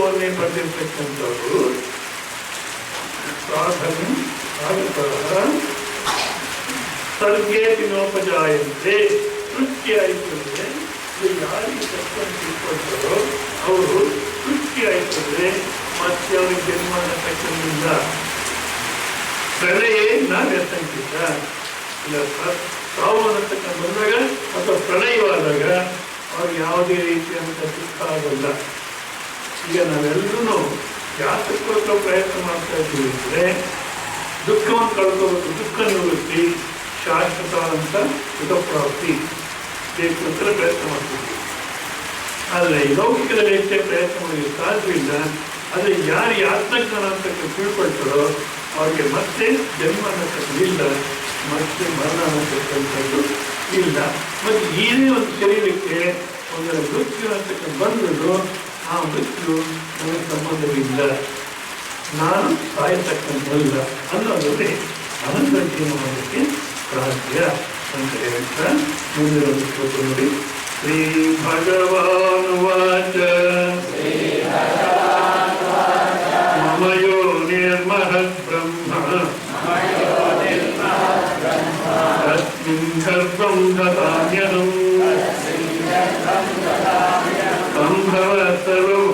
ಸ್ವರೂಪವನ್ನೇ ಪಡೆದಿರ್ತಕ್ಕಂಥವರು, ಸಾಧನೆ ಆಗತಃ ಸರ್ಗೇ ದಿನೋಪಜಾಯಂತೆ ತೃಪ್ತಿ ಆಯಿತು ಅಂದ್ರೆ ಯಾರಿಗೆ ತಪ್ಪನ್ನು ತಿಳ್ಕೊಳ್ತಾರೋ ಅವರು ತೃಪ್ತಿ ಆಯಿತು ಅಂದ್ರೆ ಮತ್ತೆ ಅವ್ರಿಗೆ ಜನ್ಮ ಅನ್ನತಕ್ಕಂಥ ಪ್ರಳಯ ನಾವ್ಯಸಂಕಿತ ಇಲ್ಲ ತಾವು ಅನ್ನತಕ್ಕಂಥ ಬಂದಾಗ ಅಥವಾ ಪ್ರಣಯವಾದಾಗ ಅವ್ರಿಗೆ ಯಾವುದೇ ರೀತಿಯಾದಂಥ ದುಃಖ ಆಗಲ್ಲ. ಈಗ ನಾವೆಲ್ಲರೂ ಯಾತಕ್ಕೋಸ್ಕರ ಪ್ರಯತ್ನ ಮಾಡ್ತಾ ಇದ್ದೀವಿ ಅಂದರೆ ದುಃಖವನ್ನು ಕಳ್ಕೋಬೇಕು ದುಃಖ ನಿವೃತ್ತಿ ಬೇಕು ಅಂತ ಪ್ರಯತ್ನ ಮಾಡ್ತೀವಿ. ಆದರೆ ಲೌಕಿಕದ ಎಷ್ಟೇ ಪ್ರಯತ್ನ ಮಾಡಲಿಕ್ಕೆ ಸಾಧ್ಯವಿಲ್ಲ. ಆದರೆ ಯಾರು ಈ ಆತ್ಮಜ್ಞಾನ ಅಂತ ತಿಳ್ಕೊಳ್ತಾರೋ ಅವ್ರಿಗೆ ಮತ್ತೆ ಜನ್ಮ ಅನ್ನತಕ್ಕದ್ದು ಇಲ್ಲ ಮತ್ತೆ ಮರಣ ಅನ್ನತಕ್ಕಂಥದ್ದು ಇಲ್ಲ. ಮತ್ತು ಏನೇ ಒಂದು ಶರೀರಕ್ಕೆ ಒಂದರ ಮೃತ್ಯು ಅಂತಕ್ಕಂಥ ಬಂದರೂ ಆ ಮೃತ್ಯು ನನಗೆ ಸಂಬಂಧವಿಲ್ಲ ನಾನು ಸಾಯತಕ್ಕಂಥಲ್ಲ ಅನ್ನೋದನ್ನೇ ಅನಂತ ಜೀವನ ಮಾಡೋಕ್ಕೆ ಸಾಧ್ಯ ಅಂತ ಹೇಳ್ತಾ ಮುಂದಿನ ಶ್ಲೋಕ ನೋಡಿ ಶ್ರೀ ಭಗವಾನ್ ವಾಚ ಮಮ ಯೋ ನಿರ್ಮಹತ್ ಬ್ರಹ್ಮ ತಸ್ಮಿನ್ ಗರ್ಭಂ ದದಾಮ್ಯಹಂ Hasta luego.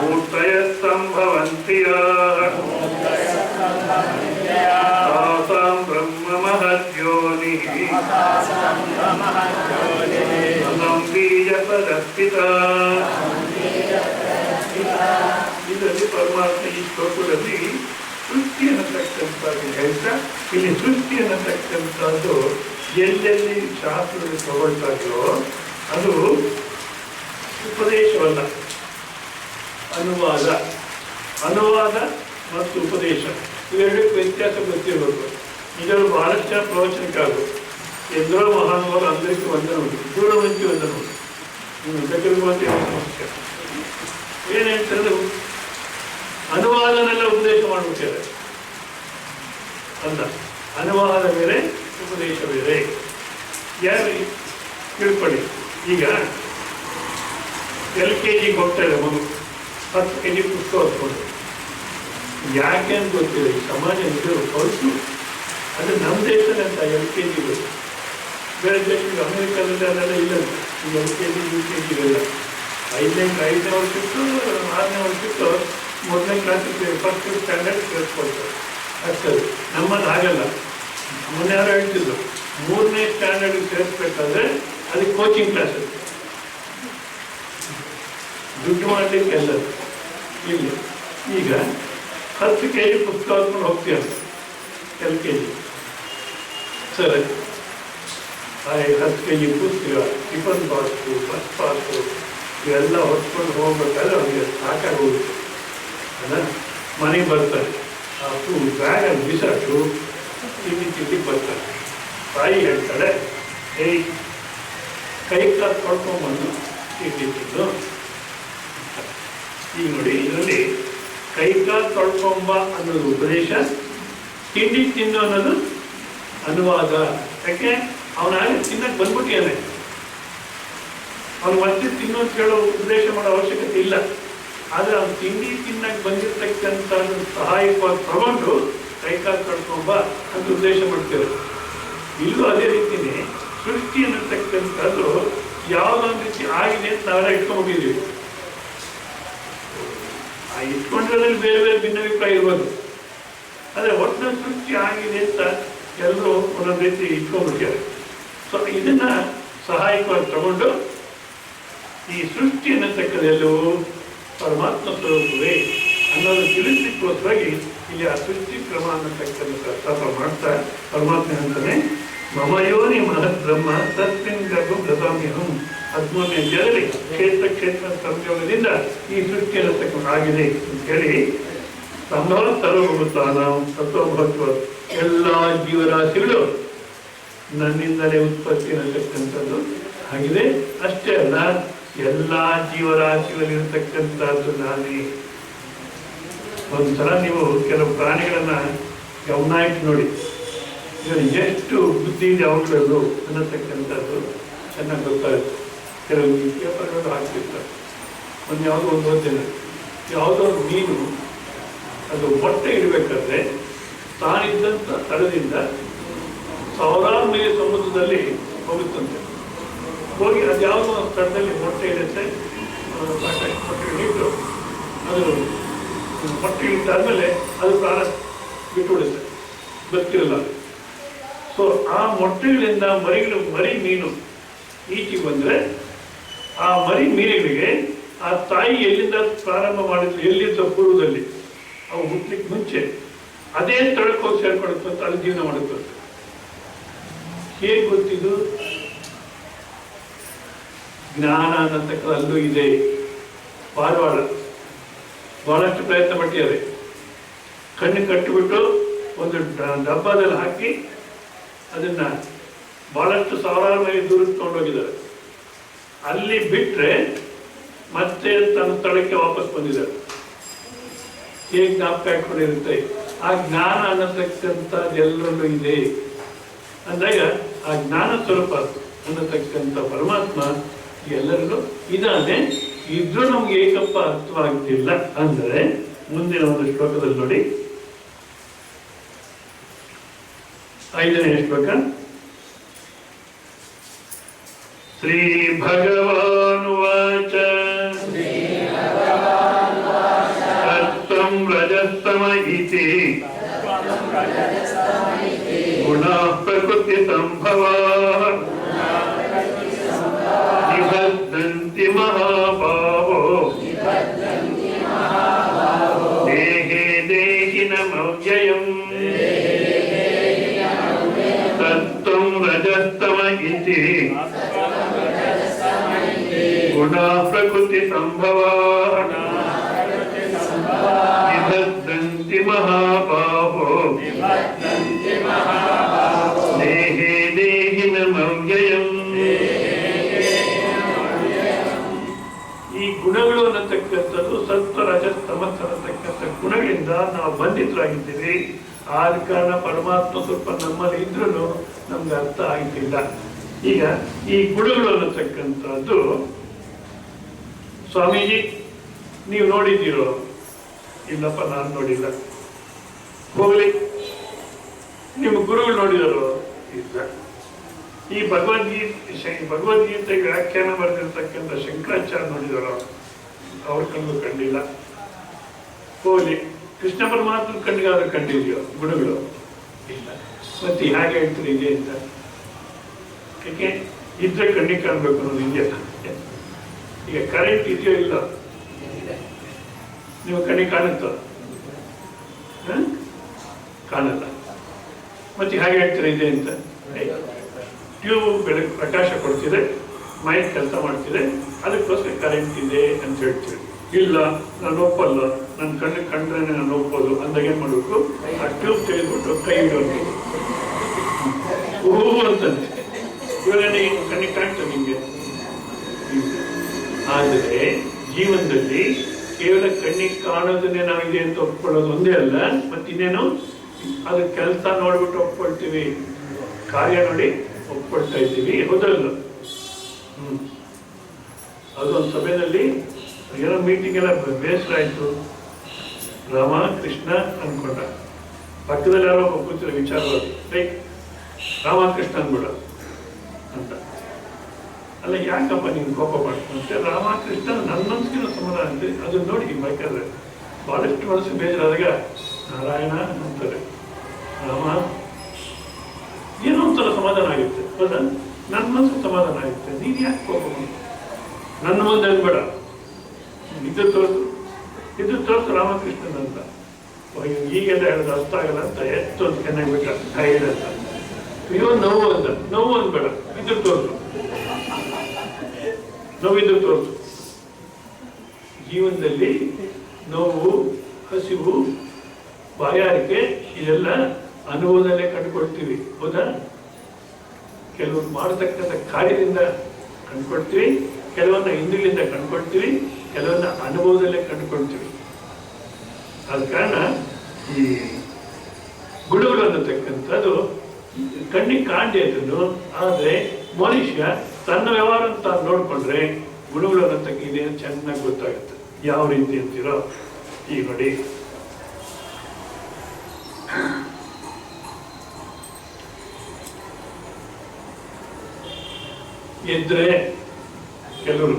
मूर्तयः सम्भवन्ति याः तासां ब्रह्म महद्योनिः ಅಹಂ ಬೀಜಪದರ್ಪಿತ ಇದರಲ್ಲಿ ಪರಮಾತ್ಮ ಈ ಶ್ಲೋಕದಲ್ಲಿ ಸೃಷ್ಟಿ ಅನ್ನತಕ್ಕಂಥದ್ದು ಹೇಳ್ತಾ ಇಲ್ಲಿ ಸೃಷ್ಟಿ ಅನ್ನತಕ್ಕಂಥದ್ದು ಎಲ್ಲೆಲ್ಲಿ ಶಾಸ್ತ್ರದಲ್ಲಿ ತಗೊಳ್ತಾ ಇದೆಯೋ ಅದು ಉಪದೇಶವಲ್ಲ. ಅನುವಾದ. ಅನುವಾದ ಮತ್ತು ಉಪದೇಶ. ಇವೆರಡಕ್ಕೂ ವ್ಯತ್ಯಾಸ ಗೊತ್ತಿರಬೇಕು. ಇದರಲ್ಲಿ ಬಹಳಷ್ಟು ಪ್ರವಚನಕ್ಕಾಗು ಎಂದರೋ ಮಹಾನುಭಾವರು ಅಂದರಿಕೆ ವಂದನ ದೂರವಂತಿ ವಂದನ ಗಜಗುವಂತಿ ಏನಂತಂದ್ರೆ ಅನುವಾದನೆಲ್ಲ ಉಪದೇಶ ಮಾಡ್ಬೇಕಾರೆ ಅಲ್ಲ, ಅನುವಾದ ಬೇರೆ, ಉಪದೇಶ ಬೇರೆ. ಯಾರು? ತಿಳ್ಕೊಳ್ಳಿ. ಈಗ ಎಲ್ ಕೆ ಜಿಗೆ ಹೋಗ್ತಾರೆ ಮಗು ಹತ್ತು ಕೆ ಜಿ ಪುಸ್ತಕ ಓದ್ಕೊಂಡು ಯಾಕೆ ಅಂತ ಗೊತ್ತಿಲ್ಲ. ಈ ಸಮಾಜ ನಿಜರು ಕಳಿಸು ಅದು ನಮ್ಮ ದೇಶದಂತ ಎಲ್ ಕೆ ಜಿಗಳು ಬೇರೆ ದೇಶಗಳು ಅಮೆರಿಕದಲ್ಲಿ ಅದೆಲ್ಲ ಇಲ್ಲ. ಈ L K G, U K ಜಿಗೆಲ್ಲ ಐದನೇ ಐದನೇ ವರ್ಷಕ್ಕೆ, ಆರನೇ ವರ್ಷಕ್ಕೆ ಮೊದಲನೇ ಕ್ಲಾಸಿಗೆ ಫಸ್ಟ್ ಸ್ಟ್ಯಾಂಡರ್ಡ್ ಸೇರಿಸ್ಕೊಳ್ತಾರೆ ಅಷ್ಟೇ ನಮ್ಮದು ಆಗಲ್ಲ ಮೊನ್ನೆ ಯಾರು ಹೇಳ್ತಿದ್ರು. ಮೂರನೇ ಸ್ಟ್ಯಾಂಡರ್ಡ್ ಸೇರಿಸ್ಬೇಕಾದ್ರೆ ಅದಕ್ಕೆ ಕೋಚಿಂಗ್ ಕ್ಲಾಸ್ ಇರುತ್ತೆ ದುಡ್ಡು ಮಾಡಲಿಕ್ಕೆ ಎಲ್ಲ ಇಲ್ಲಿ. ಈಗ ಹತ್ತು ಕೆ ಜಿ ಪುಸ್ತಕ ಹೊತ್ಕೊಂಡು ಹೋಗ್ತೀವಿ ಎಲ್ ಕೆ ಜಿ ಸರ್ ಆ ಹತ್ತು ಕೆ ಜಿ ಪುಸ್ತಕ ಟಿಫನ್ ಬಾಕ್ಸು ಬಸ್ ಪಾಸು ಇವೆಲ್ಲ ಹೊತ್ಕೊಂಡು ಹೋಗ್ಬೇಕಾದ್ರೆ ಅವರಿಗೆ ಸಾಕಾಗೋಗುತ್ತೆ. ಅಲ್ಲ? ಮನೆಗೆ ಬರ್ತಾರೆ. ಆ ಬ್ಯಾಗ್ ಬ್ಯಾಗಲ್ಲಿ ಬಿಸಾಟು ತಿಂಡಿ ತಿಂಡಿ ಬರ್ತಾರೆ. ತಾಯಿ ಹೇಳ್ತಾಳೆ, ಏಯ್, ಕೈ ಕಾಲು ತೊಳ್ಕೊಂಬಂದು ತಿಂಡಿ ಈಗ ನೋಡಿ ಇದರಲ್ಲಿ ಕೈ ಕಾಲು ತೊಳ್ಕೊಂಬ ಅನ್ನೋದು ಉಪದೇಶ, ತಿಂಡಿ ತಿನ್ನು ಅನ್ನೋದು ಅನುವಾದ. ಯಾಕೆ? ಅವನಾಗಲಿ ತಿನ್ನಕ್ಕೆ ಬಂದ್ಬಿಟ್ಟಿಯಾನೆ ಅವ್ನು ಮತ್ತೆ ತಿನ್ನು ಅಂತ ಹೇಳೋ ಉಪದೇಶ ಮಾಡೋ ಅವಶ್ಯಕತೆ ಇಲ್ಲ. ಆದರೆ ಅವ್ನು ತಿಂಡಿ ತಿನ್ನಕ್ಕೆ ಬಂದಿರತಕ್ಕಂಥ ಸಹಾಯಕವಾಗಿ ತಗೊಂಡು ಕೈ ಕಾಲು ತೊಳ್ಕೊಂಬ ಅಂತ ಉದ್ದೇಶ ಮಾಡ್ತೇವೆ. ಇಲ್ಲೂ ಅದೇ ರೀತಿನೇ ಸೃಷ್ಟಿ ಅನ್ನತಕ್ಕಂಥದ್ದು ಯಾವುದೊಂದು ರೀತಿ ಆಗಿದೆ ಅಂತ ನಾವೆಲ್ಲ ಇಟ್ಕೊಂಡ್ಬಿಟ್ಟಿದ್ದೀವಿ. ಆ ಇಟ್ಕೊಂಡಿರೋದ್ರಲ್ಲಿ ಬೇರೆ ಬೇರೆ ಭಿನ್ನಾಭಿಪ್ರಾಯ ಇರ್ಬೋದು. ಆದರೆ ಒಟ್ಟಿನ ಸೃಷ್ಟಿ ಆಗಿದೆ ಅಂತ ಎಲ್ಲರೂ ಒಂದೊಂದು ರೀತಿ ಇಟ್ಕೊಂಡ್ಬಿಟ್ಟಿದ್ದಾರೆ. ಸೊ ಇದನ್ನ ಸಹಾಯಕವಾಗಿ ತಗೊಂಡು ಈ ಸೃಷ್ಟಿ ಅನ್ನತಕ್ಕದೆಲ್ಲವೂ ಪರಮಾತ್ಮ ಸ್ವರೂಪವೇ ಅನ್ನೋದು ತಿಳಿಸ್ಲಿಕ್ಕೋಸ್ಕರಾಗಿ ಇಲ್ಲಿ ಆ ಸೃಷ್ಟಿ ಕ್ರಮ ಅನ್ನತಕ್ಕಂಥ ಪ್ರಸ್ತಾಪ ಮಾಡ್ತಾ ಪರಮಾತ್ಮ ಅಂತಾನೆ ಮಮಯೋನಿ ಮಹತ್ ಬ್ರಹ್ಮ ತಸ್ಮಿನ್ ಗರ್ಭ ಹದಿಮೂರನೇ ಅಧ್ಯಾಯದಲ್ಲಿ ಕ್ಷೇತ್ರ ಕ್ಷೇತ್ರ ಸಂಯೋಗದಿಂದ ಈ ಸೃಷ್ಟಿ ಆಗಿದೆ ಅಂತ ಹೇಳಿ ಸಂಭವ ಸರ್ವಭೂತಾನ ತತ್ವಭತ್ವ ಎಲ್ಲ ಜೀವರಾಶಿಗಳು ನನ್ನಿಂದಲೇ ಉತ್ಪತ್ತಿ ಅನ್ನತಕ್ಕಂಥದ್ದು ಆಗಿದೆ. ಅಷ್ಟೇ ಅಲ್ಲ, ಎಲ್ಲ ಜೀವರಾಶಿಗಳಿರತಕ್ಕಂಥದ್ದು ನಾನೇ. ಒಂದ್ಸಲ ನೀವು ಕೆಲವು ಪ್ರಾಣಿಗಳನ್ನ ಗಮನ ಇಟ್ಟು ನೋಡಿ ಎಷ್ಟು ಬುದ್ಧಿ ಇದೆ ಅವುಗಳಲ್ಲೂ ಅನ್ನತಕ್ಕಂಥದ್ದು ಚೆನ್ನಾಗಿ ಗೊತ್ತಾಗುತ್ತೆ. ಕೆಲವು ಈ ಪೇಪರ್ಗಳು ಹಾಕಿರ್ತಾರೆ ಒಂದು ಯಾವುದೋ ಒಂದು ಓದಿನ ಯಾವುದೋ ಮೀನು, ಅದು ಮೊಟ್ಟೆ ಇಡಬೇಕಾದ್ರೆ ತಾನಿದ್ದಂಥ ಸ್ಥಳದಿಂದ ಸಾವಿರಾರು ಮೇಲೆ ಸಮುದ್ರದಲ್ಲಿ ಹೋಗುತ್ತಂತೆ. ಹೋಗಿ ಅದು ಯಾವುದೋ ಸ್ಥಳದಲ್ಲಿ ಮೊಟ್ಟೆ ಇಡುತ್ತೆ ಮೊಟ್ಟೆ ಇಟ್ಟು ಅದು ಮೊಟ್ಟೆ ಇಟ್ಟಾದ್ಮೇಲೆ ಅದು ಪ್ರಾಣ ಬಿಟ್ಟುಬಿಡುತ್ತೆ ಗೊತ್ತಿರಲ್ಲ. ಸೊ ಆ ಮೊಟ್ಟೆಗಳಿಂದ ಮರಿಗಳು, ಮರಿ ಮೀನು ಈಚೆಗೆ ಬಂದರೆ ಆ ಮರಿ ಮೀನುಗಳಿಗೆ ಆ ತಾಯಿ ಎಲ್ಲಿಂದ ಪ್ರಾರಂಭ ಮಾಡಿದ್ರು ಎಲ್ಲಿದ್ದ ಪೂರ್ವದಲ್ಲಿ? ಅವು ಹುಟ್ಟಲಿಕ್ಕೆ ಮುಂಚೆ. ಅದೇ ಸ್ಥಳಕ್ಕೆ ಹೋಗಿ ಅಂತ ಅಲ್ಲಿ ಜೀವನ ಮಾಡುತ್ತೆ. ಹೇಗೆ ಗೊತ್ತಿದ್ದು ಜ್ಞಾನ ಅನ್ನತಕ್ಕ ಅಲ್ಲೂ ಇದೆ. ಬಾರವಾಡ ಬಹಳಷ್ಟು ಪ್ರಯತ್ನ ಪಟ್ಟಿದ್ದಾರೆ. ಕಣ್ಣು ಕಟ್ಟಿಬಿಟ್ಟು ಒಂದು ಡಬ್ಬದಲ್ಲಿ ಹಾಕಿ ಅದನ್ನ ಬಹಳಷ್ಟು ಸಾವಿರಾರು ಮೈಲಿ ದೂರ ತಗೊಂಡೋಗಿದ್ದಾರೆ. ಅಲ್ಲಿ ಬಿಟ್ರೆ ಮತ್ತೆ ತನ್ನ ಸ್ಥಳಕ್ಕೆ ವಾಪಸ್ ಬಂದಿದ್ದಾರೆ. ಹೇಗೆ ಜ್ಞಾಪಕ ಇಟ್ಕೊಂಡಿರುತ್ತೆ ಆ ಜ್ಞಾನ ಅನ್ನತಕ್ಕಂಥದ್ದು ಎಲ್ಲರಲ್ಲೂ ಇದೆ. ಅಂದಾಗ ಆ ಜ್ಞಾನ ಸ್ವರೂಪ ಅನ್ನತಕ್ಕಂಥ ಪರಮಾತ್ಮ ಎಲ್ಲರಿಗೂ ಇದಾನೆ ಇದ್ರೂ ನಮ್ಗೆ ಏಕಪ್ಪ ಅರ್ಥವಾಗ್ತಿಲ್ಲ. ಅಂದ್ರೆ ಮುಂದಿನ ಒಂದು ಶ್ಲೋಕದಲ್ಲಿ ನೋಡಿ. ಐದನೇ ಶ್ಲೋಕ. ಶ್ರೀ ಭಗವಾನ್ ವಾಚ ತತ್ವಂ ರಜಸ್ತಮ ಇತಿ ಗುಣಾ ಪ್ರಕೃತಿ ಸಂಭವಾ ನಿಬದ್ಧಂತಿ ಮಹಾಭಾವೋ ದೇಹೇ ದೇಹಿನಮವ್ಯಯಂ ಗುಣಾ ಸಂಭವಾ ನಿಬದ್ಧಂತಿ ಮಹಾಭಾವೋ ದೇಹೇ ದೇಹಿನಮವ್ಯಯಂ ಈ ಗುಣಗಳು ಅನ್ನತಕ್ಕಂಥದ್ದು ಸತ್ವ ರಜ ತಮಸ್ ಅನ್ನತಕ್ಕಂಥ ಗುಣಗಳಿಂದ ನಾವು ಬಂಧಿತರಾಗಿದ್ದೀವಿ. ಆದ ಕಾರಣ ಪರಮಾತ್ಮ ಸ್ವಲ್ಪ ನಮ್ಮಲ್ಲಿ ಇದ್ರೂ ನಮ್ಗೆ ಅರ್ಥ ಆಗ್ತಿಲ್ಲ. ಈಗ ಈ ಗುಣಗಳು ಅನ್ನತಕ್ಕಂಥದ್ದು ಸ್ವಾಮೀಜಿ, ನೀವು ನೋಡಿದ್ದೀರೋ? ಇಲ್ಲಪ್ಪ, ನಾನು ನೋಡಿಲ್ಲ. ಹೋಗ್ಲಿ. ನಿಮ್ಮ ಗುರುಗಳು ನೋಡಿದರು? ಇಲ್ಲ. ಈ ಭಗವದ್ಗೀತೆ ಭಗವದ್ಗೀತೆ ವ್ಯಾಖ್ಯಾನ ಬರೆದಿರ್ತಕ್ಕಂಥ ಶಂಕರಾಚಾರ್ಯ ನೋಡಿದರು? ಅವ್ರ ಕಣ್ಣು ಕಂಡಿಲ್ಲ. ಹೋಗ್ಲಿ. ಕೃಷ್ಣ ಪರಮಾತ್ಮ ಕಣ್ಣಿಗಾದ್ರೂ ಕಂಡಿದೆಯೋ ಗುಣಗಳು? ಇಲ್ಲ. ಮತ್ತೆ ಹೇಗೆ ಹೇಳ್ತೀರಿ ಇದೆ ಅಂತ? ಯಾಕೆ ಇದ್ರೆ ಕಣ್ಣಿಗೆ ಕಾಣಬೇಕು ಅನ್ನೋದು ಇದೆಯಲ್ಲ ಈಗ ಕರೆಂಟ್ ಇದೆಯೋ ಇಲ್ಲ ನೀವು ಕಣ್ಣಿಗೆ ಕಾಣುತ್ತಾ? ಕಾಣಲ್ಲ ಮತ್ತೆ ಹಾಗೆ ಹೇಳ್ತೀರಾ ಇದೆ ಅಂತ ಟ್ಯೂಬ್ ಬೆಳಕು ಪ್ರಕಾಶ ಕೊಡ್ತಿದೆ ಮೈಕ್ ಕೆಲಸ ಮಾಡ್ತಿದೆ ಅದಕ್ಕೋಸ್ಕರ ಕರೆಂಟ್ ಇದೆ ಅಂತ ಹೇಳ್ತೀವಿ ಇಲ್ಲ ನಾನು ಒಪ್ಪಲ್ಲ ನನ್ನ ಕಣ್ಣು ಕಂಡ್ರೆ ನಾನು ಒಪ್ಪೋದು ಅಂದಾಗ ಏನು ಮಾಡ್ಬೇಕು ಆ ಟ್ಯೂಬ್ ತೆಗೆದುಬಿಟ್ಟು ಕೈ ಇಡೋದು ಹೂ ಅಂತಂದೆ ಇವಾಗ ಕಣ್ಣಿಗೆ ಕಾಣ್ತದೆ ನಿಮಗೆ ಆದರೆ ಜೀವನದಲ್ಲಿ ಕೇವಲ ಕಣ್ಣಿಗೆ ಕಾಣೋದನ್ನೇ ಇದೆ ಅಂತ ಒಪ್ಕೊಳ್ಳೋದು ಒಂದೇ ಅಲ್ಲ ಮತ್ತಿನ್ನೇನು ಅದು ಕೆಲಸ ನೋಡ್ಬಿಟ್ಟು ಒಪ್ಕೊಳ್ತೀವಿ. ಕಾರ್ಯ ನೋಡಿ ಒಪ್ಕೊಳ್ತಾ ಇದ್ದೀವಿ ಹೌದಲ್ಲ ಹ್ಮ್. ಅದೊಂದು ಸಭೆಯಲ್ಲಿ ಏನೋ ಮೀಟಿಂಗ್ ಎಲ್ಲ ಬೇಸರ ಆಯ್ತು. ರಾಮ ಕೃಷ್ಣ ಅಂದ್ಕೊಂಡ ಪಕ್ಕದಲ್ಲಿ ಯಾರೋ ಕೂತಿರೋ ವಿಚಾರವಾಗಿ ಲೈಕ್ ರಾಮಕೃಷ್ಣ ಅಂದ್ಬಿಡ ಅಂತ. ಅಲ್ಲ, ಯಾಕಪ್ಪ ನೀನು ಕೋಪ ಮಾಡ್ಕೊಂಡ್ರೆ ರಾಮಕೃಷ್ಣ ನನ್ನ ಮನಸ್ಸಿನ ಸಮಾಧಾನ ಅದನ್ನು ಅದನ್ನ ನೋಡಿ ಬೇಕಾದ್ರೆ ಭಾಳಷ್ಟು ಮನಸ್ಸು ಬೇಜಾರಾದಾಗ, ನಾರಾಯಣ ಅಂತಾರೆ. ರಾಮ, ಏನೋ ಒಂಥರ ಸಮಾಧಾನ ಆಗುತ್ತೆ. ಹೌದಾ ನನ್ನ ಮನಸ್ಸು ಸಮಾಧಾನ ಆಗುತ್ತೆ. ನೀನು ಯಾಕೆ ಕೋಪ? ನನ್ನ ಮುಂದೆ ಅನ್ಬೇಡ ಇದು ತೋರಿಸು. ಇದು ತೋರಿಸು ರಾಮಕೃಷ್ಣನ್ ಅಂತ. ಈಗೆಲ್ಲ ಹೇಳಿದ ಅರ್ಥ ಆಗಲ್ಲ ಅಂತ ಎತ್ತೊಂದು ಚೆನ್ನಾಗಿ ಬಿಟ್ಟ. ಗೈಡ್ ಅಂತ. ಅಯ್ಯೋ, ನೋವು ಅಂತ. ನೋವು ಅನ್ಬೇಡ ಇದು ತೋರಿಸು. ನೋವಿದ್ದು ತೋರ್ತು ಜೀವನದಲ್ಲಿ ನೋವು, ಹಸಿವು, ಬಾಯಾರಿಕೆ, ಇದೆಲ್ಲ ಅನುಭವದಲ್ಲೇ ಕಂಡುಕೊಳ್ತೀವಿ. ಹೌದಾ? ಕೆಲವರು ಮಾಡತಕ್ಕಂಥ ಕಾರ್ಯದಿಂದ ಕಂಡುಕೊಳ್ತೀವಿ, ಕೆಲವನ್ನ ಹಿಂದಿಲಿಂದ ಕಂಡುಕೊಳ್ತೀವಿ, ಕೆಲವನ್ನ ಅನುಭವದಲ್ಲೇ ಕಂಡುಕೊಳ್ತೀವಿ. ಆದ ಕಾರಣ ಈ ಗುಡುಗಳು ಅನ್ನತಕ್ಕಂಥದ್ದು ಕಣ್ಣಿಗೆ ಕಾಣದೆ ಅದನ್ನು ಆದರೆ ಮನುಷ್ಯ ತನ್ನ ವ್ಯವಹಾರ ತಾನು ನೋಡಿಕೊಂಡ್ರೆ ಗುಣಗಳು ಅನ್ನತಕ್ಕ ಅಂತ ಚೆನ್ನಾಗಿ ಗೊತ್ತಾಗುತ್ತೆ. ಯಾವ ರೀತಿ ಅಂತೀರೋ? ಈ ನೋಡಿ. ಎದ್ರೆ ಕೆಲವರು,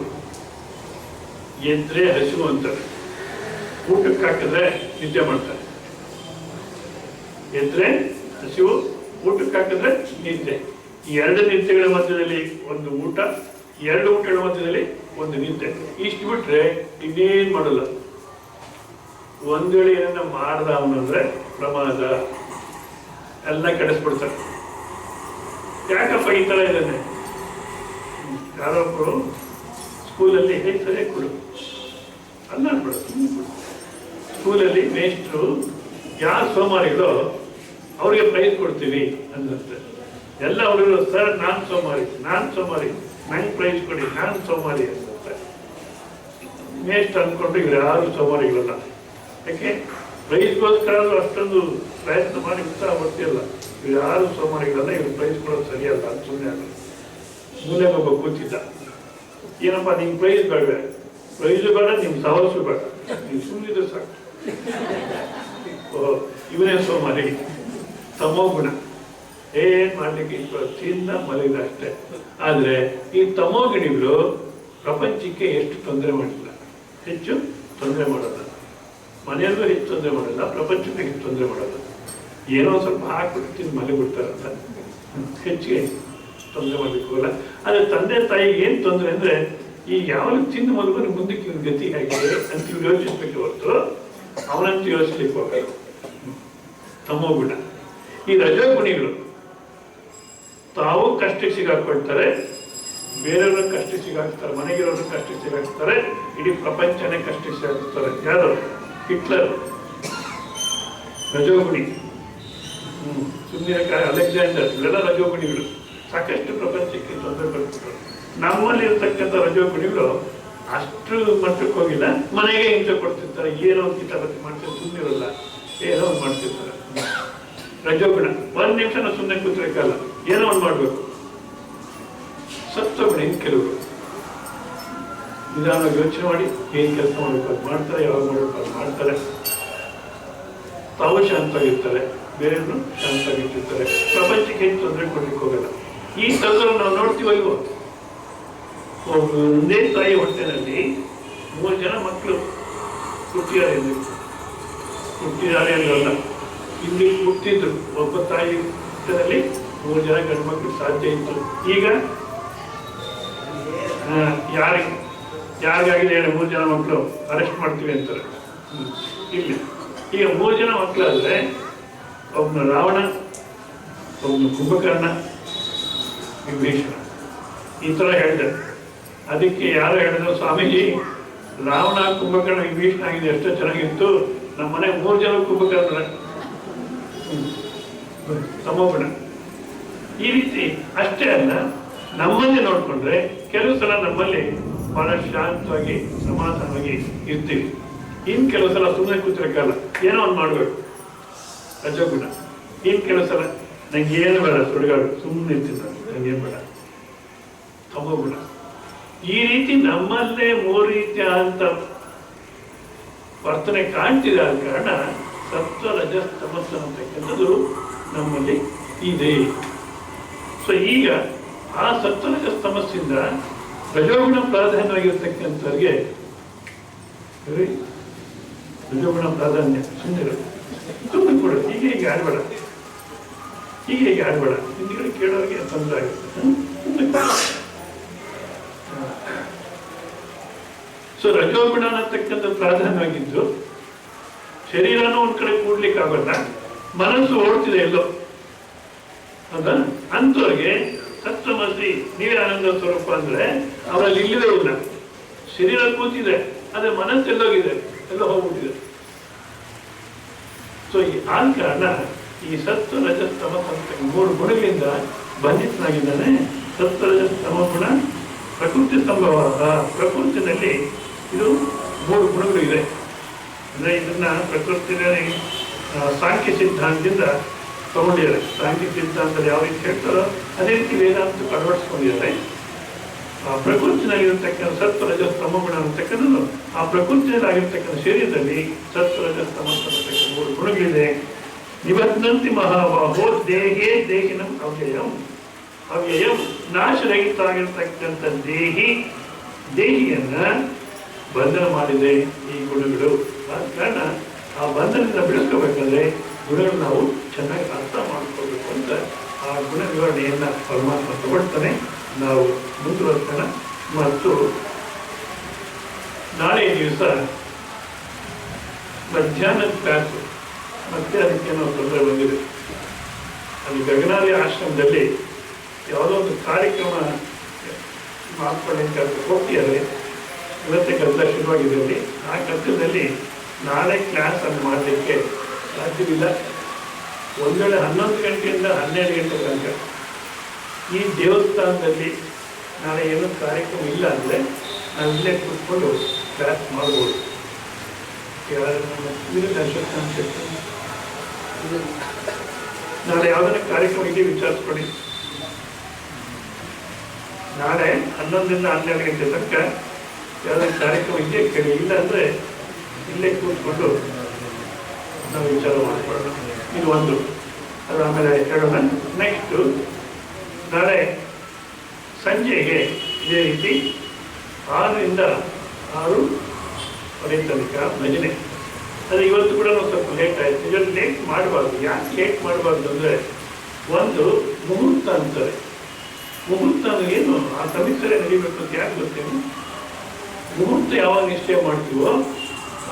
ಎದ್ರೆ ಹಸಿವು ಅಂತಾರೆ. ಊಟಕ್ಕೆ ಹಾಕಿದ್ರೆ ನಿದ್ದೆ ಮಾಡ್ತಾರೆ. ಎದ್ರೆ ಹಸಿವು ಊಟಕ್ಕೆ ಹಾಕಿದ್ರೆ ನಿದ್ದೆ. ಎರಡು ನಿದ್ದೆಗಳ ಮಧ್ಯದಲ್ಲಿ ಒಂದು ಊಟ, ಎರಡು ಊಟಗಳ ಮಧ್ಯದಲ್ಲಿ ಒಂದು ನಿದ್ದೆ. ಇಷ್ಟು ಬಿಟ್ರೆ ಇನ್ನೇನ್ ಮಾಡಲ್ಲ. ಒಂದು ವೇಳೆ ಏನನ್ನ ಮಾಡ್ದ ಅವನಂದ್ರೆ ಪ್ರಮಾದ ಎಲ್ಲ ಕೆಡಿಸ್ಬಿಡ್ತಾರೆ. ಯಾಕಪ್ಪ ಈ ತರ ಇದನ್ನೇ ಯಾರೊಬ್ಬರು ಸ್ಕೂಲಲ್ಲಿ ಹೇಗೆ ಕೊಡು? ಅಲ್ಲ ಸ್ಕೂಲಲ್ಲಿ ಮೇಷ್ಟ್ರು ಯಾರು ಸೋಮಾರಿಗಳೋ ಅವ್ರಿಗೆ ಪ್ರೈಸ್ ಕೊಡ್ತೀವಿ ಅಂದಂತೆ ಎಲ್ಲ ಹುಡುಗರು, ಸರ್, ನಾನ್ ಸೋಮಾರಿ ನಾನ್ ಸೋಮಾರಿ ನಂಗೆ ಪ್ರೈಸ್ ಕೊಡಿ, ನಾನ್ ಸೋಮಾರಿ ಅಂತ ನೆಕ್ಸ್ಟ್ ಅಂದ್ಕೊಂಡು ಇವ್ರು ಯಾರು ಸೋಮಾರಿಗಳಲ್ಲ. ಯಾಕೆ? ಪ್ರೈಸ್ಗೋಸ್ಕರ ಅಷ್ಟೊಂದು ಪ್ರಯತ್ನ ಮಾಡಿ ಉತ್ಸಾಹ ಬರ್ತಿಲ್ಲ ಇವ್ರು ಯಾರು ಸೋಮಾರಿಗಳಲ್ಲ, ಇವ್ರು ಪ್ರೈಸ್ ಕೊಡೋದು ಸರಿಯಲ್ಲ ಅಂತ ಸುಮ್ಮನೆ ಆಗಲ್ಲ ಮೂಲೆ ಒಬ್ಬ ಕೂತಿದ್ದ. ಏನಪ್ಪ ನಿಮ್ಗೆ ಪ್ರೈಸ್ ಬೇಡ ಪ್ರೈಸ್ ಬೇಡ ನಿಮ್ ಸಹವಾಸ ಬೇಡ. ನೀವು ಸುಮ್ಮನಿದ್ರೆ ಸಾಕು. ಇವನೇ ಸೋಮಾರಿ. ತಮೋ ಗುಣ. ಏನ್ ಮಾಡ್ಲಿಕ್ಕೆ ತಿಂದ ಮಲಗಿದ ಅಷ್ಟೇ. ಆದ್ರೆ ಈ ತಮೋ ಗಿಣಿಗಳು ಪ್ರಪಂಚಕ್ಕೆ ಎಷ್ಟು ತೊಂದರೆ ಮಾಡಿಲ್ಲ. ಹೆಚ್ಚು ತೊಂದರೆ ಮಾಡೋಲ್ಲ. ಮನೆಯಲ್ಲೂ ಹೆಚ್ಚು ತೊಂದರೆ ಮಾಡಲ್ಲ, ಪ್ರಪಂಚಕ್ಕೆ ಹೆಚ್ಚು ತೊಂದರೆ ಮಾಡಲ್ಲ. ಏನೋ ಸ್ವಲ್ಪ ಹಾಕ್ಬಿಟ್ಟು ತಿಂದು ಮಲಗಿಬಿಡ್ತಾರಂತ. ಹೆಚ್ಚಿಗೆ ತೊಂದರೆ ಮಾಡಲಿಕ್ಕೆ ಹೋಗಲ್ಲ ಆದರೆ ತಂದೆ ತಾಯಿಗೆ ಏನು ತೊಂದರೆ ಅಂದರೆ, ಈ ಯಾವ ತಿಂದು ಮಲಗುವ ಮುಂದಕ್ಕೆ ಇವ್ರ ಗತಿ ಆಗಿದೆ ಅಂತ ಇವ್ರು ಯೋಚಿಸ್ಬೇಕು ಹೊರತು, ಅವನಂತ ಯೋಚಿಸ್ಲಿಕ್ಕೆ ಹೋಗಲ್ಲ. ತಮೋ ಗುಣ. ಈ ರಜೋಗುಣಿಗಳು ತಾವು ಕಷ್ಟಕ್ಕೆ ಸಿಗಾಕೊಳ್ತಾರೆ ಬೇರೆಯವ್ರ ಕಷ್ಟಕ್ಕೆ ಸಿಗಾಕ್ತಾರೆ ಮನೆಗಿರೋರ ಕಷ್ಟಕ್ಕೆ ಸಿಗಾಕ್ತಾರೆ, ಇಡೀ ಪ್ರಪಂಚನೇ ಕಷ್ಟಕ್ಕೆ ಸಿಗಾಕ್ತಾರೆ. ಯಾರು? ಹಿಟ್ಲರ್. ರಜೋಗುಣಿ ಹ್ಮ್ ಸುಮ್ಮನೆ ಅಲೆಕ್ಸಾಂಡರ್. ಇವೆಲ್ಲ ರಜೋಗುಣಿಗಳು ಸಾಕಷ್ಟು ಪ್ರಪಂಚಕ್ಕೆ ತೊಂದರೆ ಕೊಟ್ಬಿಟ್ರು ನಮ್ಮಲ್ಲಿ ಇರತಕ್ಕಂಥ ರಜೋಗುಣಿಗಳು ಅಷ್ಟು ಮಟ್ಟಕ್ಕೆ ಹೋಗಿಲ್ಲ. ಮನೆಗೆ ಹಿಂಸೆ ಕೊಡ್ತಿರ್ತಾರೆ. ಏನೋ ಕಿತಾಪತಿ ಮಾಡ್ತಾರೆ. ಸುಮ್ಮನಿರಲ್ಲ ಏನೋ ಮಾಡ್ತಿರ್ತಾರೆ. ರಜೋಗುಣ. ಒಂದ್ ನಿಮಿಷ ನಾವು ಸುಮ್ಮನೆ ಕೂತಿರಕ್ಕಲ್ಲ ಏನೋ ಒಂದು ಮಾಡಬೇಕು. ಸತ್ವಗುಣ ಇನ್ ಕೆಲವರು. ನಿಧಾನವಾಗಿ ಯೋಚನೆ ಮಾಡಿ, ಏನ್ ಕೆಲಸ ಮಾಡ್ಬೇಕು, ಅದು ಮಾಡ್ತಾರೆ, ಯಾವಾಗ ಮಾಡ್ಬೇಕು, ಅದು ಮಾಡ್ತಾರೆ. ತಾವು ಶಾಂತವಾಗಿರ್ತಾರೆ. ಬೇರೆಯವರು ಶಾಂತವಾಗಿಟ್ಟಿರ್ತಾರೆ ಪ್ರಪಂಚಕ್ಕೆ ಏನು ತೊಂದರೆ ಕೊಡ್ಲಿಕ್ಕೆ ಹೋಗಲ್ಲ. ಈ ತೊಂದರೆ ನಾವು ನೋಡ್ತೀವೋ ಇಲ್ವೋ? ಒಂದೇ ತಾಯಿ ಹೊಟ್ಟೆನಲ್ಲಿ ಮೂರು ಜನ ಮಕ್ಕಳು ಹುಟ್ಟಿದ್ದಾರೆ ಹುಟ್ಟಿದ್ದಾರೆ ಅನ್ನಲ್ಲ ಇಲ್ಲಿ ಹುಟ್ಟಿದ್ರು. ಒಬ್ಬ ತಾಯಿ ಪಕ್ಷದಲ್ಲಿ ಮೂರು ಜನ ಗಂಡು ಮಕ್ಕಳು ಸಾಧ್ಯ ಇತ್ತು. ಈಗ? ಯಾರಿ ಯಾರಿಗೆ? ಯಾರಿಗಾಗಿದೆ ಹೇಳಿ, ಮೂರು ಜನ ಮಕ್ಕಳು ಅರೆಸ್ಟ್ ಮಾಡ್ತೀವಿ ಅಂತಾರೆ. ಇಲ್ಲಿ. ಈಗ ಮೂರು ಜನ ಮಕ್ಕಳಾದ್ರೆ ಒಬ್ಬನ ರಾವಣ ಒಬ್ಬನ ಕುಂಭಕರ್ಣ ವಿಭೀಷಣ ಈ ಥರ ಹೇಳಿದೆ. ಅದಕ್ಕೆ ಯಾರು ಹೇಳಿದ್ರು, ಸ್ವಾಮೀಜಿ, ರಾವಣ, ಕುಂಭಕರ್ಣ ವಿಭೀಷಣ ಆಗಿದೆ, ಎಷ್ಟೋ ಚೆನ್ನಾಗಿತ್ತು. ನಮ್ಮ ಮನೆ ಮೂರು ಜನ ಕುಂಭಕರ್ಣ ಸಮೋಗುಣ ಈ ರೀತಿ ಅಷ್ಟೇ ಅಲ್ಲ ನಮ್ಮನ್ನೇ ನೋಡ್ಕೊಂಡ್ರೆ ಕೆಲವು ಸಲ ನಮ್ಮಲ್ಲಿ ಬಹಳ ಶಾಂತವಾಗಿ, ಸಮಾಧಾನವಾಗಿ ಇರ್ತೀವಿ. ಇನ್ ಕೆಲವು ಸಲ ಸುಮ್ಮನೆ ಕೂತಿರಕ್ಕಲ್ಲ, ಏನೋ ಒಂದು ಮಾಡಬೇಕು. ರಜಗುಣ. ಇನ್ ಕೆಲವು ಸಲ ನಂಗೆ ಏನು ಬೇಡ, ಸುಡುಗಾಡು ಸುಮ್ಮನೆ ಇರ್ತೀನಿ ನಾನು. ಏನು ಬೇಡ. ತಮೋಗುಣ ಈ ರೀತಿ ನಮ್ಮಲ್ಲೇ ಮೂರು ರೀತಿಯಾದಂಥ ವರ್ತನೆ ಕಾಣ್ತಿದೆ ಆದ ಕಾರಣ ಸತ್ವ ರಜ ತಪಸ್ಸು ಅಂತಕ್ಕಂಥದ್ದು ನಮ್ಮಲ್ಲಿ ಇದೆ. ಸೊ ಈಗ ಆ ಸತ್ವರಜ ತಮಸ್ಸಿಂದ ರಜೋಗುಣ ಪ್ರಾಧಾನ್ಯವಾಗಿರ್ತಕ್ಕಂಥವ್ರಿಗೆ ರಜೋಗುಣ ಪ್ರಾಧಾನ್ಯ ಸುಂದರ ಸುಮ್ಮನೆ ಕೊಡು. ಹೀಗೆ ಹೀಗೆ ಆಡ್ಬೇಡ. ಹೀಗೆ ಹೀಗೆ ಆಡ್ಬೇಡ. ಹಿಂದಿಗಳು ಕೇಳೋರಿಗೆ ತೊಂದರೆ ಆಗುತ್ತೆ. ಸೊ ರಜೋಗುಣ ಅನ್ನತಕ್ಕಂಥ ಪ್ರಾಧಾನ್ಯವಾಗಿದ್ದು ಶರೀರನೂ ಒಂದ್ ಕಡೆ ಕೂಡ್ಲಿಕ್ಕೆ ಆಗಲ್ಲ. ಮನಸ್ಸು ಓಡ್ತಿದೆ ಎಲ್ಲೋ. ಅಂತ ಅಂಥವ್ರಿಗೆ ಸತ್ತಮಸಿ ನೀವೇ ಆನಂದ ಸ್ವರೂಪ ಅಂದ್ರೆ ಅವರಲ್ಲಿ ಇಲ್ಲವೇ ಇಲ್ಲ. ಶರೀರ ಕೂತಿದೆ, ಆದ್ರೆ ಮನಸ್ಸು ಎಲ್ಲೋಗಿದೆ, ಎಲ್ಲ ಹೋಗ್ಬಿಟ್ಟಿದೆ. ಸೊ ಆದ ಕಾರಣ ಈ ಸತ್ತು ರಜಸ್ತಮ ಮೂರು ಗುಣಗಳಿಂದ ಬಂಧಿತನಾಗಿದ್ದಾನೆ. ಸತ್ತು ರಜಸ್ತಮ ತಮ ಗುಣ ಪ್ರಕೃತಿ ಸಂಭವ ಪ್ರಕೃತಿನಲ್ಲಿ ಇದು ಮೂರು ಗುಣಗಳು ಇದೆ ಅಂದ್ರೆ ಇದನ್ನ ಪ್ರಕೃತಿಯಲ್ಲಿ ಸಾಂಖ್ಯ ಸಿದ್ಧಾಂತದಿಂದ ತಗೊಂಡಿದ್ದಾರೆ. ಸಾಂಖ್ಯ ಸಿದ್ಧಾಂತದಲ್ಲಿ ಯಾವ ರೀತಿ ಹೇಳ್ತಾರೋ ಅದೇ ರೀತಿ ವೇದಾಂತ ಅಳವಡಿಸ್ಕೊಂಡಿದ್ದಾರೆ. ಆ, ಪ್ರಕೃತಿನಲ್ಲಿರತಕ್ಕಂಥ ಸತ್ವರಜ ಗುಣ ಅಂತಕ್ಕಂಥದ್ದು. ಆ ಪ್ರಕೃತಿಯಲ್ಲಿ ಆಗಿರ್ತಕ್ಕಂಥ ಶರೀರದಲ್ಲಿ ಸತ್ವರಜ ಮೂರು ಗುಣಗಳಿದೆ. ನಿಬಂಧಂತಿ ಮಹಾಬಾಹೋ ದೇಹೇ ದೇಹಿನಂ ಅವ್ಯಯಂ. ಅವ್ಯಯಂ ನಾಶರಹಿತ ಆಗಿರ್ತಕ್ಕಂಥ ದೇಹಿ, ದೇಹಿಯನ್ನ ಬಂಧನ ಮಾಡಿದೆ ಈ ಗುಣಗಳು. ಕಾರಣ ಆ ಬಂಧನದಿಂದ ಬಿಡಿಸ್ಕೋಬೇಕಂದ್ರೆ ಗುಣಗಳು ನಾವು ಚೆನ್ನಾಗಿ ಅರ್ಥ ಮಾಡ್ಕೋಬೇಕು ಅಂತ ಆ ಗುಣ ವಿವರಣೆಯನ್ನು ಪರಮಾತ್ಮ ತಗೊಳ್ತಾನೆ. ನಾವು ಮುಂದುವರ್ಸೋಣ. ಮತ್ತು ನಾಳೆ ದಿವಸ ಮಧ್ಯಾಹ್ನದ ಕ್ಲಾಸು. ಮತ್ತೆ ಅದಕ್ಕೆ ನಾವು ತೊಂದರೆ ಬಂದಿದೆ. ಅಲ್ಲಿ ಗಗನಾದಿ ಆಶ್ರಮದಲ್ಲಿ ಯಾವುದೋ ಒಂದು ಕಾರ್ಯಕ್ರಮ ಅಂತ ಹೋಗ್ತಿದ್ದಾರೆ. ಇವತ್ತೇ ಕೆಲಸ ಶುರುವಾಗಿದೆ ಆ ಗದ್ದಲದಲ್ಲಿ ನಾಳೆ ಕ್ಲಾಸ್ ಅನ್ನು ಮಾಡಲಿಕ್ಕೆ ಸಾಧ್ಯವಿಲ್ಲ. ಒಂದು ವೇಳೆ ಹನ್ನೊಂದು ಗಂಟೆಯಿಂದ ಹನ್ನೆರಡು ಗಂಟೆ ತನಕ. ಈ ದೇವಸ್ಥಾನದಲ್ಲಿ ನಾಳೆ ಏನೂ ಕಾರ್ಯಕ್ರಮ ಇಲ್ಲ ಅಂದರೆ ನಾವು ಇಲ್ಲೇ ಕೂತ್ಕೊಂಡು ಕ್ಲಾಸ್ ಮಾಡ್ಬೋದು. ನಾಳೆ ಯಾವ್ದಾರ ಕಾರ್ಯಕ್ರಮ ಇದೆ ವಿಚಾರಿಸ್ಕೊಳ್ಳಿ. ನಾಳೆ ಹನ್ನೊಂದರಿಂದ ಹನ್ನೆರಡು ಗಂಟೆ ತನಕ ಯಾವುದಾದ್ರು ಕಾರ್ಯಕ್ರಮ ಇದೆ ಕೇಳಿ. ಇಲ್ಲ ಅಂದರೆ ಇಲ್ಲೇ ಕೂತ್ಕೊಂಡು ನಾವು ವಿಚಾರ ಮಾಡಿಕೊಳ್ಳೋಣ. ಇದು ಒಂದು. ಅದು ಆಮೇಲೆ ಹೇಳೋಣ ನೆಕ್ಸ್ಟು ನಾಳೆ ಸಂಜೆಗೆ ಇದೇ ರೀತಿ ಆರರಿಂದ ಆರು ತನಕ ಭಜನೆ. ಅದು ಇವತ್ತು ಕೂಡ ನಾವು ಸ್ವಲ್ಪ ಲೇಟ್ ಆಯಿತು. ಇವತ್ತು ಲೇಟ್ ಮಾಡಬಾರ್ದು. ಯಾಕೆ ಲೇಟ್ ಮಾಡಬಾರ್ದು ಅಂದರೆ ಒಂದು ಮುಹೂರ್ತ ಅಂತಾರೆ. ಮುಹೂರ್ತ ಏನು? ಆ ಸಮಿತರೆ ನಡಿಬೇಕು ಅಂತ ಯಾಕೆ ಗೊತ್ತೇನು? ಮುಹೂರ್ತ ಯಾವಾಗ ನಿಶ್ಚಯ ಮಾಡ್ತೀವೋ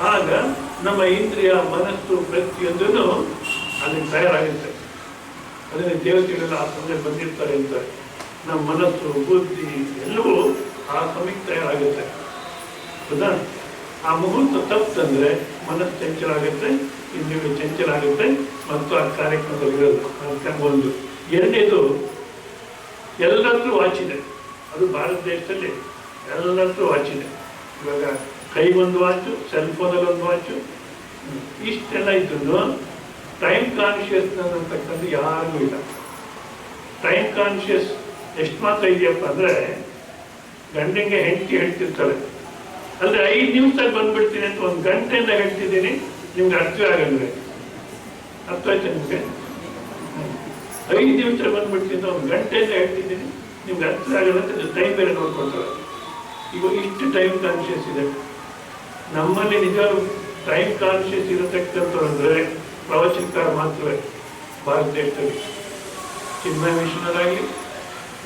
ಆಗ ನಮ್ಮ ಇಂದ್ರಿಯ ಮನಸ್ಸು ಪ್ರತಿಯೊಂದನ್ನು ಅದಕ್ಕೆ ತಯಾರಾಗುತ್ತೆ. ಅದನ್ನು ದೇವತೆಗಳೆಲ್ಲ ಆ ಸಮಯ ಬಂದಿರ್ತಾರೆ ಅಂತ ನಮ್ಮ ಮನಸ್ಸು, ಬುದ್ಧಿ ಎಲ್ಲವೂ ಆ ಸಮಯಕ್ಕೆ ತಯಾರಾಗುತ್ತೆ. ಹೌದಾ? ಆ ಮುಹೂರ್ತ ತಪ್ಪಂದ್ರೆ ಮನಸ್ಸು ಚಂಚಲ ಆಗುತ್ತೆ ಇಂದ್ರಿಯ ಚಂಚಲ ಆಗುತ್ತೆ ಮತ್ತು ಆ ಕಾರ್ಯಕ್ರಮದಲ್ಲಿ ಇರೋದು. ಅದಕ್ಕೆ ಒಂದು. ಎರಡನೇದು, ಎಲ್ಲರಲ್ಲೂ ವಾಚಿದೆ. ಅದು ಭಾರತ ದೇಶದಲ್ಲಿ ಎಲ್ಲರಲ್ಲೂ ವಾಚಿದೆ. ಇವಾಗ ಕೈಗೊಂದು ವಾಚು ಸೆಲ್ ಫೋನಲ್ಲಿ ಒಂದು ವಾಚು ಇಷ್ಟೆಲ್ಲ ಇದ್ದು ಟೈಮ್ ಕಾನ್ಶಿಯಸ್ ಅಂತಕ್ಕಂಥ ಯಾರಿಗೂ ಇಲ್ಲ. ಟೈಮ್ ಕಾನ್ಶಿಯಸ್ ಎಷ್ಟು ಮಾತ್ರ ಇದೆಯಪ್ಪ ಅಂದರೆ, ಗಂಡಂಗೆ ಹೆಂಡತಿ ಹೇಳ್ತಿರ್ತಾಳೆ ಅಂದರೆ ಐದು ನಿಮಿಷದಲ್ಲಿ ಬಂದ್ಬಿಡ್ತೀನಿ ಅಂತ ಒಂದು ಗಂಟೆಯಿಂದ ಹೇಳ್ತಿದ್ದೀನಿ, ನಿಮ್ಗೆ ಅರ್ಥವೇ ಆಗಂದ್ರೆ ಅರ್ಥ ಆಯ್ತು ನಿಮಗೆ? ಐದು ನಿಮಿಷದಲ್ಲಿ ಬಂದ್ಬಿಡ್ತೀನಿ ಅಂತ ಒಂದು ಗಂಟೆಯಿಂದ ಹೇಳ್ತಿದ್ದೀನಿ, ನಿಮ್ಗೆ ಅರ್ಥ ಆಗಲ್ಲ ಅಂತ ಟೈಮ್ ಬೇರೆ ನೋಡ್ಕೊಳ್ತಾರೆ. ಈಗ ಇಷ್ಟು ಟೈಮ್ ಕಾನ್ಶಿಯಸ್ ಇದೆ. ನಮ್ಮಲ್ಲಿ ನಿಜ ಟೈಮ್ ಕಾನ್ಶಿಯಸ್ ಇರತಕ್ಕಂಥವ್ರು ಅಂದರೆ ಪ್ರವಚನಕಾರ ಮಾತ್ರವೇ ಭಾರತ ದೇಶದಲ್ಲಿ. ಚಿನ್ಮಯ ಮಿಷನರಾಗಲಿ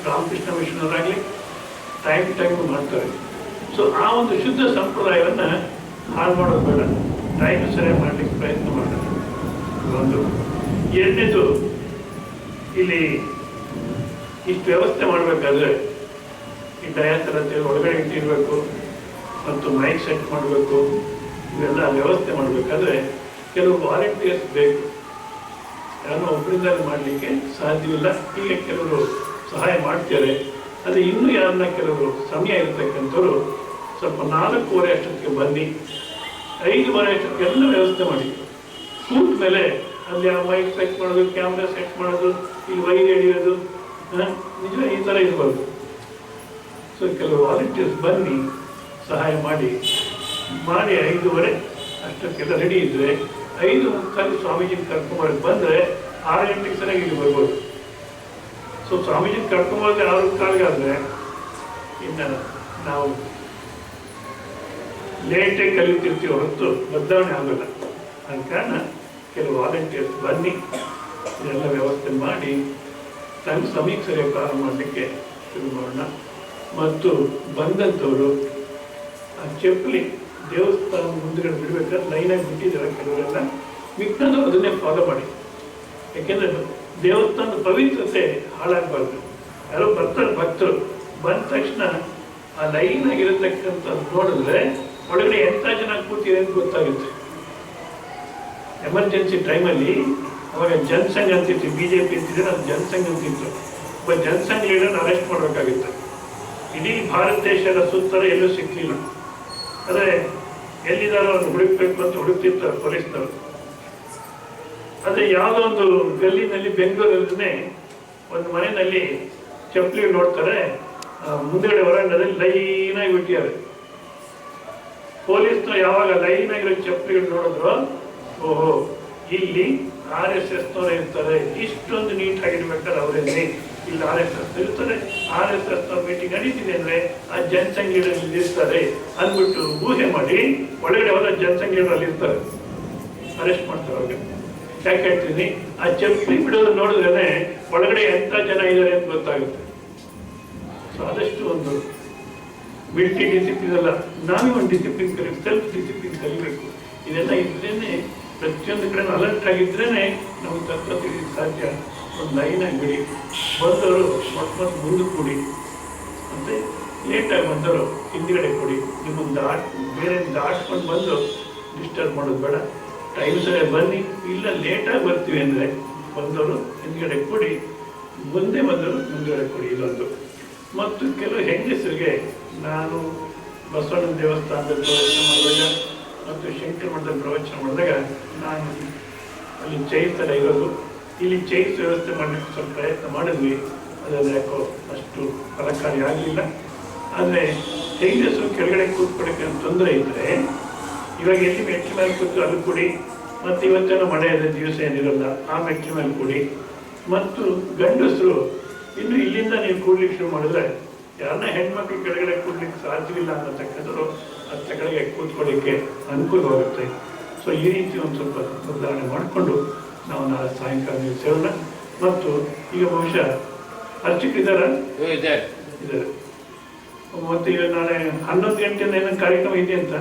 ರಾಮಕೃಷ್ಣ ಮಿಷನರಾಗಲಿ ಟೈಮ್ ಟೈಮ್ ಮಾಡ್ತಾರೆ. ಸೊ ಆ ಒಂದು ಶುದ್ಧ ಸಂಪ್ರದಾಯವನ್ನು ಹಾಳು ಮಾಡೋದು ಬೇಡ. ಟೈಮ್ ಸರಿಯಾಗಿ ಮಾಡಲಿಕ್ಕೆ ಪ್ರಯತ್ನ ಮಾಡೋಣ ಒಂದು ಎರಡನೇದು, ಇಲ್ಲಿ ಇಷ್ಟು ವ್ಯವಸ್ಥೆ ಮಾಡಬೇಕಾದ್ರೆ ಈ ಡಯಾಸರ ಒಳಗಡೆ ಇಟ್ಟಿರಬೇಕು. ಮತ್ತು ಮೈಕ್ ಸೆಟ್ ಮಾಡಬೇಕು, ಇವೆಲ್ಲ ವ್ಯವಸ್ಥೆ ಮಾಡಬೇಕಾದ್ರೆ ಕೆಲವು ವಾಲಂಟಿಯರ್ಸ್ ಬೇಕು. ಯಾರೋ ಒಬ್ಬರಿಂದ ಮಾಡಲಿಕ್ಕೆ ಸಾಧ್ಯವಿಲ್ಲ. ಹೀಗೆ ಕೆಲವರು ಸಹಾಯ ಮಾಡ್ತಾರೆ. ಅದೇ ಇನ್ನೂ ಯಾರನ್ನ ಕೆಲವರು ಸಮಯ ಇರತಕ್ಕಂಥವ್ರು ಸ್ವಲ್ಪ ನಾಲ್ಕೂವರೆ ಅಷ್ಟೊತ್ತಿಗೆ ಬನ್ನಿ, ಐದುವರೆ ಅಷ್ಟೊತ್ತಿಗೆ ಎಲ್ಲ ವ್ಯವಸ್ಥೆ ಮಾಡಿ. ಕೂತ ಮೇಲೆ ಅಲ್ಲಿ ಆ ಮೈಕ್ ಸೆಟ್ ಮಾಡೋದು ಕ್ಯಾಮ್ರಾ ಸೆಟ್ ಮಾಡೋದು, ಈ ವೈರ್ ಎಳೆಯೋದು? ನಿಜ ಈ ಥರ ಇರ್ಬೋದು. ಸೊ ಕೆಲವು ವಾಲಂಟಿಯರ್ಸ್ ಬನ್ನಿ ಸಹಾಯ ಮಾಡಿ. ಮಾಡಿ ಐದೂವರೆ, ಅಷ್ಟಕ್ಕೆಲ್ಲ ರೆಡಿ ಇದ್ರೆ, ಐದು ಮುಕ್ಕಾಲು ಸ್ವಾಮೀಜಿನ ಕರ್ಕೊಂಬರಕ್ಕೆ ಬಂದರೆ ಆರು ಗಂಟೆಗೆ ಸರಿಯಾಗಿ ಇಲ್ಲಿ ಬರ್ಬೋದು. ಸೊ ಸ್ವಾಮೀಜಿನ ಕರ್ಕೊಂಬರೋದು ಆರು ಕಾಲಿಗಾದ್ರೆ ಇನ್ನು ನಾವು ಲೇಟಾಗಿ ಕಲಿತಿರ್ತೀವಿ ಹೊರತು ಬದಲಾವಣೆ ಆಗೋಲ್ಲ. ಆದ ಕಾರಣ ಕೆಲವು ವಾಲಂಟಿಯರ್ಸ್ ಬನ್ನಿ, ಇದೆಲ್ಲ ವ್ಯವಸ್ಥೆ ಮಾಡಿ, ತನ್ನ ಸಮೀಕ್ಷೆ ಪ್ರಾರಂಭ ಮಾಡಲಿಕ್ಕೆ ಶುರು ಮಾಡೋಣ. ಮತ್ತು ಬಂದಂಥವರು ಆ ಚಪ್ಪಲಿ ದೇವಸ್ಥಾನ ಮುಂದುಗಡೆ ಬಿಡಬೇಕಾದ್ರೆ ಲೈನಾಗಿ ಬಿಟ್ಟಿದ್ದಾರೆ ಕೆಲವರೆಲ್ಲ. ಮಿಕ್ಕದು ಅದನ್ನೇ ಫಾಲೋ ಮಾಡಿ. ಯಾಕೆಂದರೆ ದೇವಸ್ಥಾನದ ಪವಿತ್ರತೆ ಹಾಳಾಗಬಾರ್ದು. ಯಾರೋ ಬರ್ತಾರೆ ಭಕ್ತರು. ಬಂದ ತಕ್ಷಣ ಆ ಲೈನ್ ಆಗಿರತಕ್ಕಂಥದ್ದು ನೋಡಿದ್ರೆ ಒಳಗಡೆ ಎಂಥ ಜನ ಕೂತಿದೆ ಅಂತ ಗೊತ್ತಾಗುತ್ತೆ. ಎಮರ್ಜೆನ್ಸಿ ಟೈಮಲ್ಲಿ ಅವಾಗ ಜನಸಂಘ ಅಂತಿತ್ತು ಬಿ ಜೆ ಪಿ ಅಂತಿದ್ರೆ ಅದು ಜನಸಂಘ ಅಂತಿತ್ತು ಒಬ್ಬ ಜನಸಂಘ ಲೀಡರ್ ಅರೆಸ್ಟ್ ಮಾಡಬೇಕಾಗಿತ್ತು. ಇಡೀ ಭಾರತ ದೇಶದ ಸುತ್ತಲೂ ಎಲ್ಲೂ ಸಿಕ್ಕಲಿಲ್ಲ ಆದರೆ ಎಲ್ಲಿದ್ದಾರೋ ಅವ್ರನ್ನ ಹುಡುಕ್ಬೇಕು ಅಂತ ಹುಡುಕ್ತಿರ್ತಾರೆ ಪೊಲೀಸ್ನವರು. ಆದರೆ ಯಾವುದೋ ಒಂದು ಗಲ್ಲಿನಲ್ಲಿ ಬೆಂಗಳೂರಲ್ಲೇ ಒಂದು ಮನೆಯಲ್ಲಿ ಚಪ್ಪಲಿ ನೋಡ್ತಾರೆ ಮುಂದೆಗಡೆ ಹೊರಾಂಗದಲ್ಲಿ ಲೈನಾಗಿ ಬಿಟ್ಟಿದ್ದಾರೆ ಪೊಲೀಸ್ನವ್ರು ಯಾವಾಗ ಲೈನ್ ಆಗಿರೋ ಚಪ್ಪಲಿಗಳು ನೋಡಿದ್ರು, ಓಹೋ, ಇಲ್ಲಿ ಆರ್ ಎಸ್ ಎಸ್ನವ್ರು ಇರ್ತಾರೆ. ಇಷ್ಟೊಂದು ನೀಟ್ ಆಗಿರ್ಬೇಕಾದ್ರೆ ಅವರಲ್ಲಿ ಇಲ್ಲಿ ಆರ್ ಎಸ್ ಎಸ್ ಇರ್ತಾರೆ ಆರ್ ಎಸ್ ಎಸ್ ಮೀಟಿಂಗ್ ನಡೀತಿದೆ ಅಂದ್ರೆ ಆ ಜನಸಂಖ್ಯೆಗಳಲ್ಲಿ ಇರ್ತಾರೆ ಅಂದ್ಬಿಟ್ಟು ಊಹೆ ಮಾಡಿ ಒಳಗಡೆ ಹೋದ ಜನಸಂಖ್ಯೆಗಳಲ್ಲಿ ಇರ್ತಾರೆ ಅರೆಸ್ಟ್ ಮಾಡ್ತಾರೆ ಅವ್ರಿಗೆ. ಯಾಕೆ ಹೇಳ್ತೀನಿ? ಆ ಚಪ್ಪಲಿ ಬಿಡೋದು ನೋಡಿದ್ರೆ ಒಳಗಡೆ ಎಂತ ಜನ ಇದ್ದಾರೆ ಅಂತ ಗೊತ್ತಾಗುತ್ತೆ. ಸೊ ಆದಷ್ಟು ಒಂದು ಮಿಲ್ಟಿ ಡಿಸಿಪ್ಲಿನ್ ಅಲ್ಲ. ನಾವೇ ಒಂದು ಡಿಸಿಪ್ಲಿನ್ ಕಲಿ ಸೆಲ್ಫ್ ಡಿಸಿಪ್ಲಿನ್ ಕಲಿಬೇಕು. ಇದೆಲ್ಲ ಇದ್ರೇನೆ ಪ್ರತಿಯೊಂದು ಕಡೆ ಅಲರ್ಟ್ ಆಗಿದ್ರೇನೆ ನಮ್ಗೆ ತತ್ವ ತಿಳಿಯಕ್ಕೆ ಸಾಧ್ಯ. ಒಂದು ಲೈನ್ ಆಗಿ ಬಿಡಿ ಬಂದವರು ಮತ್ತೆ ಮತ್ತೆ ಮುಂದೆ ಕೂಡಿ. ಮತ್ತೆ ಲೇಟಾಗಿ ಬಂದವರು ಹಿಂದ್ಗಡೆ ಕೊಡಿ. ನಿಮ್ಮನ್ನು ದಾಟ್, ಬೇರೆ ದಾಟ್ಕೊಂಡು ಬಂದು ಡಿಸ್ಟರ್ಬ್ ಮಾಡೋದು ಬೇಡ. ಟೈಮ್ ಸರಿ ಬನ್ನಿ. ಇಲ್ಲ ಲೇಟಾಗಿ ಬರ್ತೀವಿ ಅಂದರೆ ಬಂದವರು ಹಿಂದ್ಗಡೆ ಕೊಡಿ, ಮುಂದೆ ಬಂದವರು ಮುಂದ್ಗಡೆ ಕೊಡಿ ಇಲ್ಲೊಂದು ಮತ್ತು ಕೆಲವು ಹೆಂಗಸರಿಗೆ ನಾನು ಬಸವಣ್ಣನ ದೇವಸ್ಥಾನದಲ್ಲಿ ಪ್ರವಚನ ಮಾಡಿದಾಗ ಮತ್ತು ಶಂಕರ ಮಠದಲ್ಲಿ ಪ್ರವಚನ ಮಾಡಿದಾಗ ನಾನು ಅಲ್ಲಿ ಚೈತರ ಇರೋದು. ಇಲ್ಲಿ ಚೈನ್ಸ್ ವ್ಯವಸ್ಥೆ ಮಾಡಲಿಕ್ಕೆ ಸ್ವಲ್ಪ ಪ್ರಯತ್ನ ಮಾಡಿದ್ವಿ. ಅದರಲ್ಲಿ ಯಾಕೋ ಅಷ್ಟು ಫಲಕಾರಿ ಆಗಲಿಲ್ಲ. ಆದರೆ ಹೆಂಗಸರು ಕೆಳಗಡೆ ಕೂತ್ಕೊಳ್ಳೋಕ್ಕೆ ತೊಂದರೆ ಇದ್ದರೆ ಇವಾಗ ಎಲ್ಲಿ ಮೆಟ್ಟಿ ಮೇಲೆ ಕೂತು ಅದು ಕೊಡಿ, ಮತ್ತು ಇವತ್ತೇನೋ ಮಳೆ ಇದೆ ದಿವಸ ಏನಿರಲ್ಲ, ಆ ಮೆಟ್ಟಿ ಮೇಲೆ ಕೊಡಿ. ಮತ್ತು ಗಂಡಸರು, ಇನ್ನು ಇಲ್ಲಿಂದ ನೀವು ಕೂಡ್ಲಿಕ್ಕೆ ಶುರು ಮಾಡಿದ್ರೆ ಯಾರನ್ನ ಹೆಣ್ಮಕ್ಳು ಕೆಳಗಡೆ ಕೂಡ್ಲಿಕ್ಕೆ ಸಾಧ್ಯವಿಲ್ಲ ಅನ್ನತಕ್ಕಂಥದ್ದು ಹತ್ತ ಕಡೆಗೆ ಕೂತ್ಕೊಳ್ಳಿಕ್ಕೆ ಅನುಕೂಲವಾಗುತ್ತೆ. ಸೊ ಈ ರೀತಿ ಒಂದು ಸ್ವಲ್ಪ ಬದಲಾವಣೆ ಮಾಡಿಕೊಂಡು ನಾವು ನಾಳೆ ಸಾಯಂಕಾಲ ನೀವು ಸೇರೋಣ. ಮತ್ತು ಈಗ ಬಹುಶಃ ಅರ್ಚಕರಿದ್ದಾರ ಇದ್ದಾರೆ? ಇದ್ದಾರೆ. ಮತ್ತು ಈಗ ನಾಳೆ ಹನ್ನೊಂದು ಗಂಟೆಯಿಂದ ಏನೋ ಕಾರ್ಯಕ್ರಮ ಇದೆ ಅಂತ?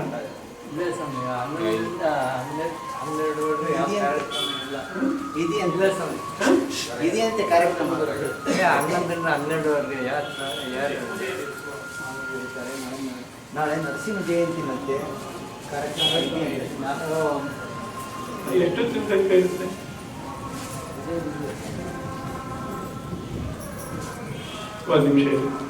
ಎಷ್ಟು ತಿಂಗಳು ಇದೆಯಂತ ಕಾರ್ಯಕ್ರಮ? ಹನ್ನೊಂದರಿಂದ ಹನ್ನೆರಡುವರೆಗೆ ಯಾರು ಯಾರು ನಾಳೆ ನರಸಿಂಹ ಜಯಂತಿ ಮತ್ತೆ ಕಾರ್ಯಕ್ರಮ ಎಷ್ಟೊತ್ತಿನ ತನಕ ಇರುತ್ತೆ? ಒಂದು ನಿಮಿಷ ಇರಿ